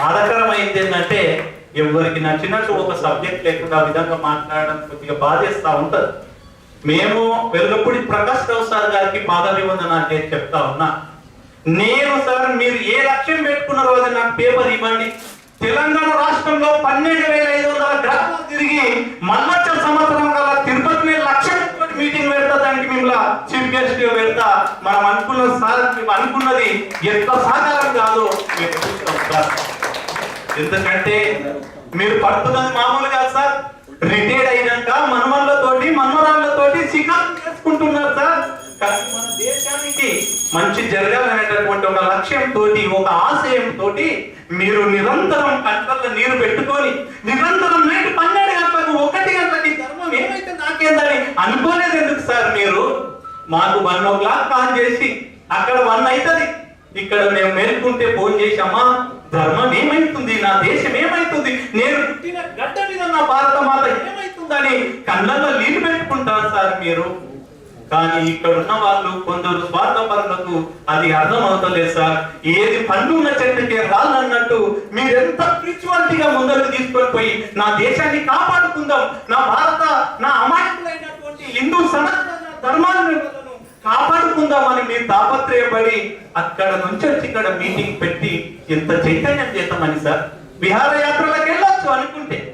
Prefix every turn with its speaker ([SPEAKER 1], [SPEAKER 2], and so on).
[SPEAKER 1] బాధకరమైంది ఏంటంటే ఎవరికి నచ్చినట్టు ఒక సబ్జెక్ట్ లేకుండా ఆ విధంగా మాట్లాడడం కొద్దిగా బాధేస్తా ఉంటది. మేము వెల్లపూడి ప్రకాష్ రావు సార్ గారికి పాదాభివందనాలు చేసి చెప్తా ఉన్నా. నేను సార్ మీరు ఏ లక్ష్యం పెట్టుకున్నారో అది నాకు పేపర్ ఇవ్వండి. తెలంగాణ రాష్ట్రంలో పన్నెండు వేల ఐదు వందల గ్రామాలు తిరిగి మన్నచ్చ సంవత్సరం కల్లా తిరుపతి మీద లక్ష మీటింగ్ పెడతా దానికి మిమ్మల్ని చీఫ్ గెస్ట్ పెడతా. మనం అనుకున్న సార్ మేము అనుకున్నది ఎంత సాకారం కాదో మేము ఎందుకంటే మీరు పడుతున్నది మామూలు కాదు సార్. రిటైర్డ్ అయినాక మనవళ్ళతోటి మనవరాళ్ళతోటి శిఖరం చేసుకుంటున్నారు సార్. కానీ మన దేశానికి మంచి జరగాలనేటటువంటి ఒక లక్ష్యం తోటి ఒక ఆశయం తోటి మీరు నిరంతరం కంటల్లో నీరు పెట్టుకొని నిరంతరం నైట్ పన్నెండు గంటలకు ఒకటి గంటలకి ధర్మం ఏమైతే నాకేందని అనుకోలేదు ఎందుకు సార్ మీరు? మాకు వన్ ఓ క్లాక్ కాల్ చేసి అక్కడ వన్ అవుతుంది ఇక్కడ మేము మేల్కుంటే ఫోన్ చేశామా? ధర్మం ఏమైతుంది? నా దేశం ఏమైతుంది? నేను పుట్టిన గడ్డ మీద నా భారత మాత ఏమైతుందని కళ్ళల్లో నీళ్ళు పెట్టుకుంటారు సార్ మీరు. కానీ ఇక్కడ ఉన్న వాళ్ళు కొందరు స్వార్థపరులకు అది అర్థమవుతలేదు సార్. ఏది పండున్న చెట్టుకే రాళ్ళన్నట్టు మీరెంత స్పిరిచువాలిటీగా ముందరకు తీసుకొని పోయి నా దేశాన్ని కాపాడుకుందాం. నా భారత నా అమాయకులైనటువంటి హిందూ సనాతన ధర్మాన్ని తాపత్రయపడి అక్కడ నుంచి వచ్చి ఇక్కడ మీటింగ్ పెట్టి ఎంత చైతన్యం చేస్తామని సార్. విహారయాత్రలకు వెళ్ళొచ్చు అనుకుంటే.